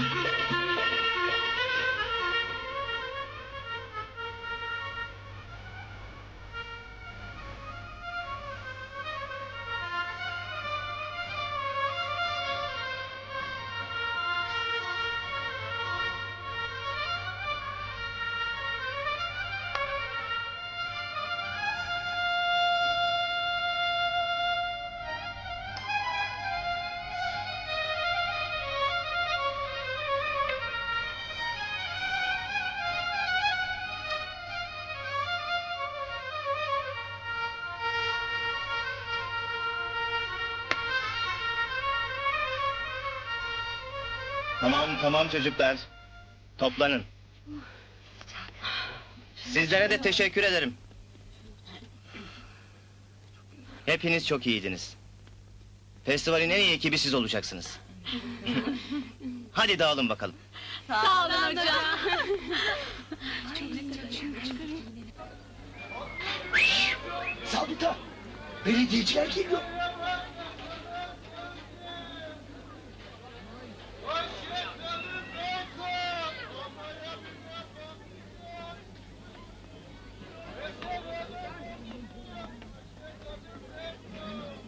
Música Tamam tamam çocuklar. Toplanın. Sizlere de teşekkür ederim. Hepiniz çok iyiydiniz. Festivalin en iyi ekibi siz olacaksınız. Hadi dağılın bakalım. Sağ olun hocam. Sabita! Belediyeciler geliyor.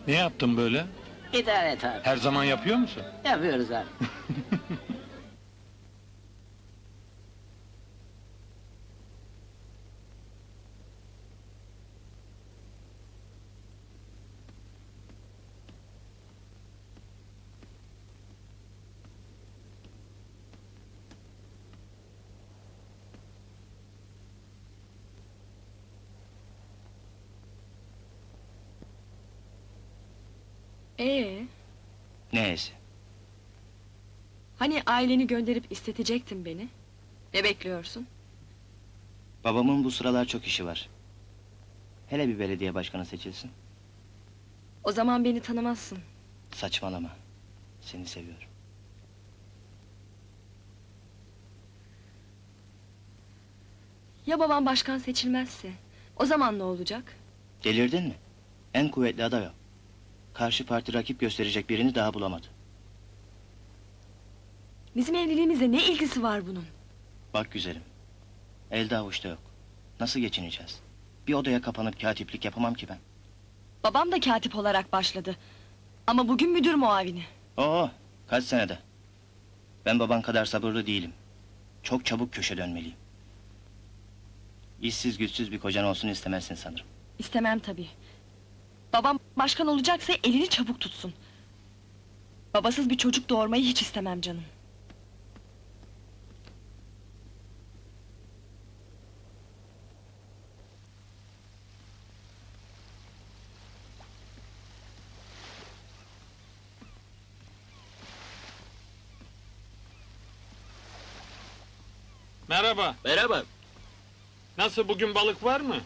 Ne yaptın böyle? İdare et abi. Her zaman yapıyor musun? Yapıyoruz abi. Ee, Neyse. hani aileni gönderip istetecektin beni? Ne bekliyorsun? Babamın bu sıralar çok işi var. Hele bir belediye başkanı seçilsin. O zaman beni tanımazsın. Saçmalama. Seni seviyorum. Ya babam başkan seçilmezse? O zaman ne olacak? Delirdin mi? En kuvvetli aday o. Karşı parti rakip gösterecek birini daha bulamadı. Bizim evliliğimizle ne ilgisi var bunun? Bak güzelim. Elde avuçta yok. Nasıl geçineceğiz? Bir odaya kapanıp katiplik yapamam ki ben. Babam da katip olarak başladı. Ama bugün müdür muavini. Oo, kaç senede? Ben baban kadar sabırlı değilim. Çok çabuk köşe dönmeliyim. İşsiz güçsüz bir kocan olsun istemezsin sanırım. İstemem tabii. Babam başkan olacaksa elini çabuk tutsun. Babasız bir çocuk doğurmayı hiç istemem canım. Merhaba. Merhaba. Nasıl bugün balık var mı?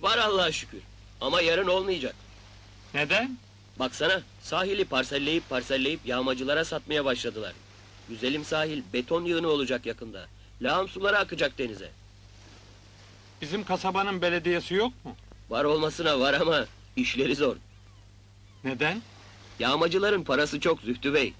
Var Allah'a şükür. Ama yarın olmayacak. Neden? Baksana, sahili parselleyip parselleyip yağmacılara satmaya başladılar. Güzelim sahil beton yığını olacak yakında. Lağım suları akacak denize. Bizim kasabanın belediyesi yok mu? Var olmasına var ama işleri zor. Neden? Yağmacıların parası çok Zühtü Bey.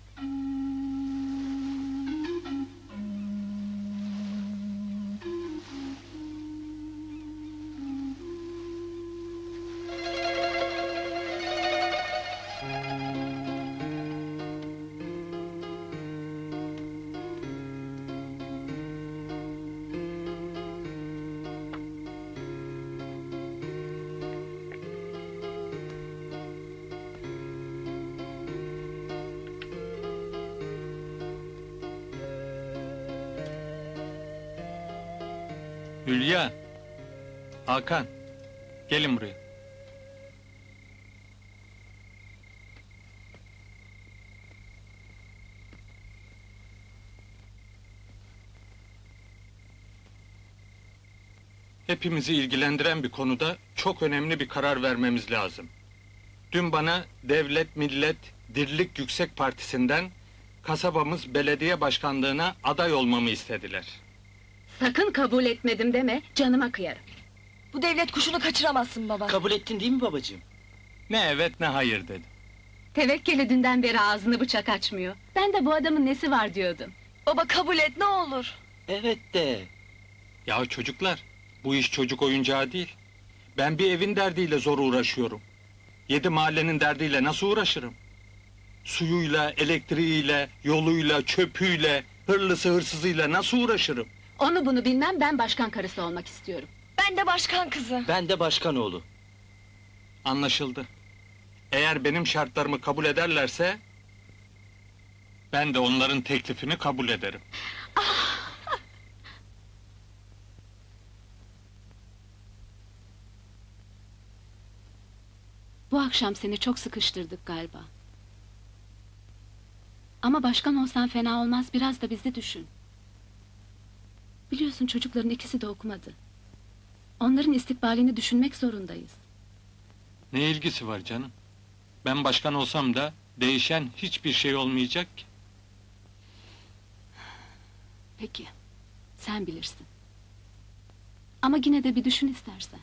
Hülya. Hakan. Gelin buraya. Hepimizi ilgilendiren bir konuda çok önemli bir karar vermemiz lazım. Dün bana Devlet Millet Dirlik Yüksek Partisi'nden kasabamız belediye başkanlığına aday olmamı istediler. Sakın kabul etmedim deme, canıma kıyarım. Bu devlet kuşunu kaçıramazsın baba. Kabul ettin değil mi babacığım? Ne evet ne hayır dedim. Tevekkeli dünden beri ağzını bıçak açmıyor. Ben de bu adamın nesi var diyordum. Baba kabul et ne olur. Evet de. Ya çocuklar, bu iş çocuk oyuncağı değil. Ben bir evin derdiyle zor uğraşıyorum. Yedi mahallenin derdiyle nasıl uğraşırım? Suyuyla, elektriğiyle, yoluyla, çöpüyle, hırlısı hırsızıyla nasıl uğraşırım? Onu bunu bilmem ben başkan karısı olmak istiyorum. Ben de başkan kızı. Ben de başkan oğlu. Anlaşıldı. Eğer benim şartlarımı kabul ederlerse... ...ben de onların teklifini kabul ederim. Bu akşam seni çok sıkıştırdık galiba. Ama başkan olsan fena olmaz biraz da bizi düşün. Biliyorsun çocukların ikisi de okumadı. Onların istikbalini düşünmek zorundayız. Ne ilgisi var canım? Ben başkan olsam da değişen hiçbir şey olmayacak ki. Peki, sen bilirsin. Ama yine de bir düşün istersen.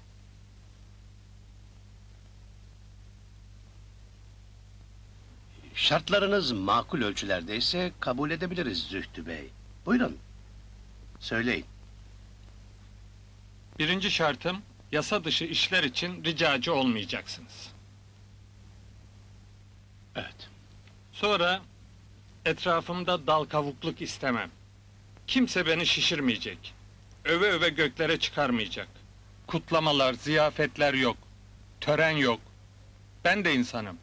Şartlarınız makul ölçülerdeyse kabul edebiliriz Zühtü Bey. Buyurun. Söyleyin. Birinci şartım, yasa dışı işler için ricacı olmayacaksınız. Evet. Sonra, etrafımda dal kavukluk istemem. Kimse beni şişirmeyecek. Öve öve göklere çıkarmayacak. Kutlamalar, ziyafetler yok. Tören yok. Ben de insanım.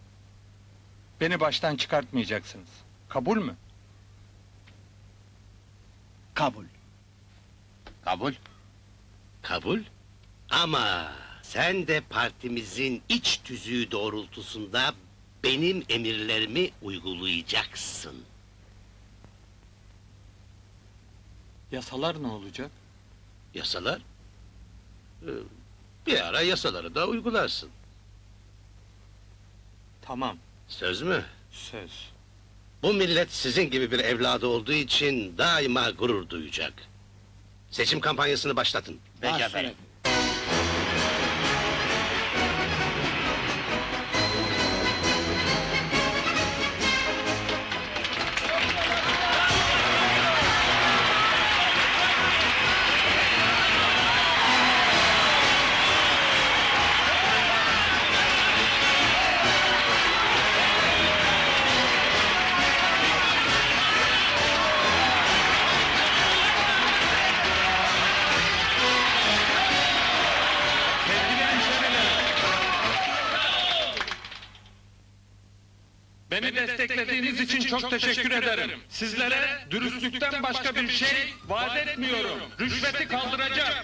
Beni baştan çıkartmayacaksınız. Kabul mü? Kabul. Kabul. Kabul. Ama sen de partimizin iç tüzüğü doğrultusunda benim emirlerimi uygulayacaksın. Yasalar ne olacak? Yasalar? Ee, Bir ara yasaları da uygularsın. Tamam, Söz mü? söz. Bu millet sizin gibi bir evladı olduğu için daima gurur duyacak. Seçim kampanyasını başlatın. Peki efendim. Beni desteklediğiniz için çok teşekkür ederim. Sizlere dürüstlükten başka bir şey vaat etmiyorum. Rüşveti kaldıracağım.